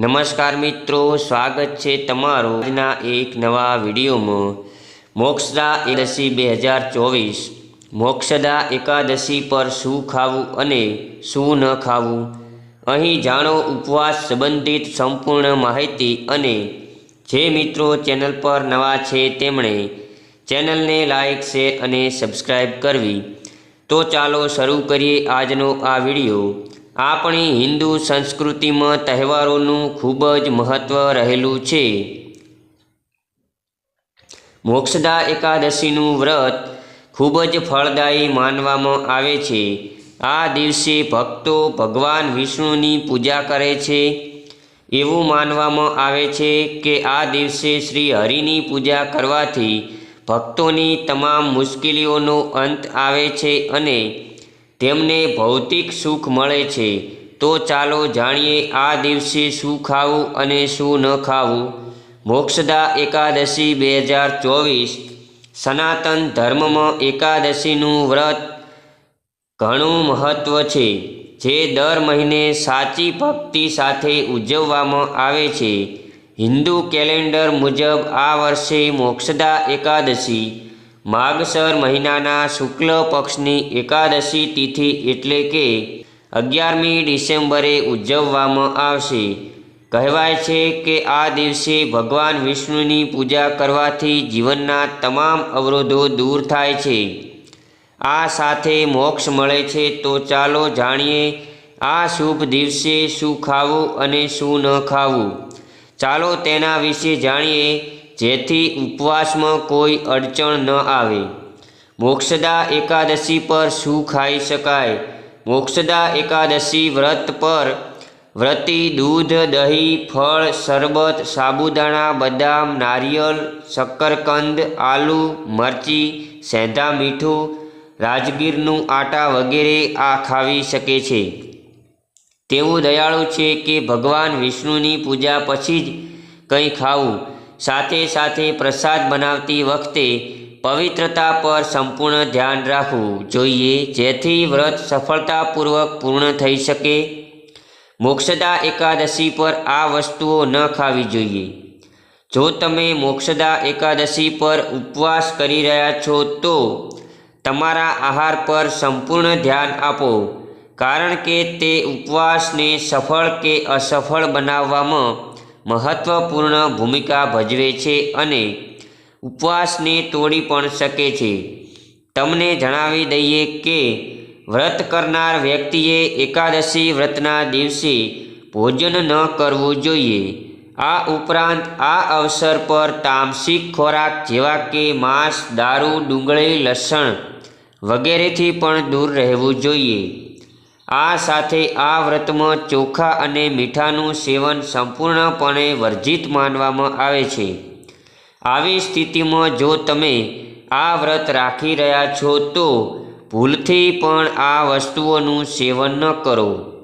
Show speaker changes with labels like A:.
A: નમસ્કાર મિત્રો, સ્વાગત છે તમારું આજના એક નવા વિડીયોમાં. મોક્ષદા એકાદશી બે હજાર ચોવીસ. મોક્ષદા એકાદશી પર શું ખાવું અને શું ન ખાવું? અહીં જાણો ઉપવાસ સંબંધિત સંપૂર્ણ માહિતી અને જે મિત્રો ચેનલ પર નવા છે તેમણે ચેનલને લાઇક શેર અને સબસ્ક્રાઈબ કરવી. તો ચાલો શરૂ કરીએ આજનો આ વીડિયો. આપણી હિન્દુ સંસ્કૃતિમાં તહેવારોનું ખૂબ જ મહત્ત્વ રહેલું છે. મોક્ષદા એકાદશીનું વ્રત ખૂબ જ ફળદાયી માનવામાં આવે છે. આ દિવસે ભક્તો ભગવાન વિષ્ણુની પૂજા કરે છે. એવું માનવામાં આવે છે કે આ દિવસે શ્રી હરિની પૂજા કરવાથી ભક્તોની તમામ મુશ્કેલીઓનો અંત આવે છે અને તેમને ભૌતિક સુખ મળે છે. તો ચાલો જાણીએ આ દિવસે શું ખાવું અને શું ન ખાવું. મોક્ષદા એકાદશી બે હજાર ચોવીસ. સનાતન ધર્મમાં એકાદશીનું વ્રત ઘણું મહત્ત્વ છે, જે દર મહિને સાચી ભક્તિ સાથે ઉજવવામાં આવે છે. હિન્દુ કેલેન્ડર મુજબ આ વર્ષે મોક્ષદા એકાદશી માગસર મહિનાના શુક્લ પક્ષની એકાદશી તિથિ એટલે કે અગિયારમી ડિસેમ્બરે ઉજવવામાં આવશે. કહેવાય છે કે આ દિવસે ભગવાન વિષ્ણુની પૂજા કરવાથી જીવનના તમામ અવરોધો દૂર થાય છે. આ સાથે મોક્ષ મળે છે તો ચાલો જાણીએ આ શુભ દિવસે શું ખાવું અને શું ન ખાવું. ચાલો તેના વિશે જાણીએ જેથી ઉપવાસમાં કોઈ અડચણ ન આવે. મોક્ષદા એકાદશી પર શું ખાઈ શકાય? મોક્ષદા એકાદશી વ્રત પર વ્રતિ, દૂધ, દહીં, ફળ, શરબત, સાબુદાણા, બદામ નારિયેળ શક્કરકંદ, આલુ, મરચી, સેંધા મીઠું, રાજગીરનું આટા વગેરે આ ખાવી શકે છે. તેવું દયાળુ છે કે ભગવાન વિષ્ણુની પૂજા પછી જ કંઈ ખાવું. સાથે સાથે પ્રસાદ બનાવતી વખતે પવિત્રતા પર સંપૂર્ણ ધ્યાન રાખવું જોઈએ, જેથી વ્રત સફળતાપૂર્વક પૂર્ણ થઈ શકે. મોક્ષદા એકાદશી પર આ વસ્તુઓ ન ખાવી જોઈએ. જો તમે મોક્ષદા એકાદશી પર ઉપવાસ કરી રહ્યા છો, તો તમારા આહાર પર સંપૂર્ણ ધ્યાન આપો, કારણ કે તે ઉપવાસને સફળ કે અસફળ બનાવવામાં મહત્વપૂર્ણ ભૂમિકા ભજવે છે અને ઉપવાસને તોડી પણ શકે છે. તમને જણાવી દઈએ કે વ્રત કરનાર વ્યક્તિએ એકાદશી વ્રતના દિવસે ભોજન ન કરવું જોઈએ. આ ઉપરાંત આ અવસર પર તામસિક ખોરાક જેવા કે માંસ, દારૂ, ડુંગળી, લસણ વગેરેથી પણ દૂર રહેવું જોઈએ. આ સાથે આ વ્રતમાં ચોખા અને મીઠાનું સેવન સંપૂર્ણપણે વર્જિત માનવામાં આવે છે. આવી સ્થિતિમાં જો તમે આ વ્રત રાખી રહ્યા છો તો ભૂલથી પણ આ વસ્તુઓનું સેવન ન કરો.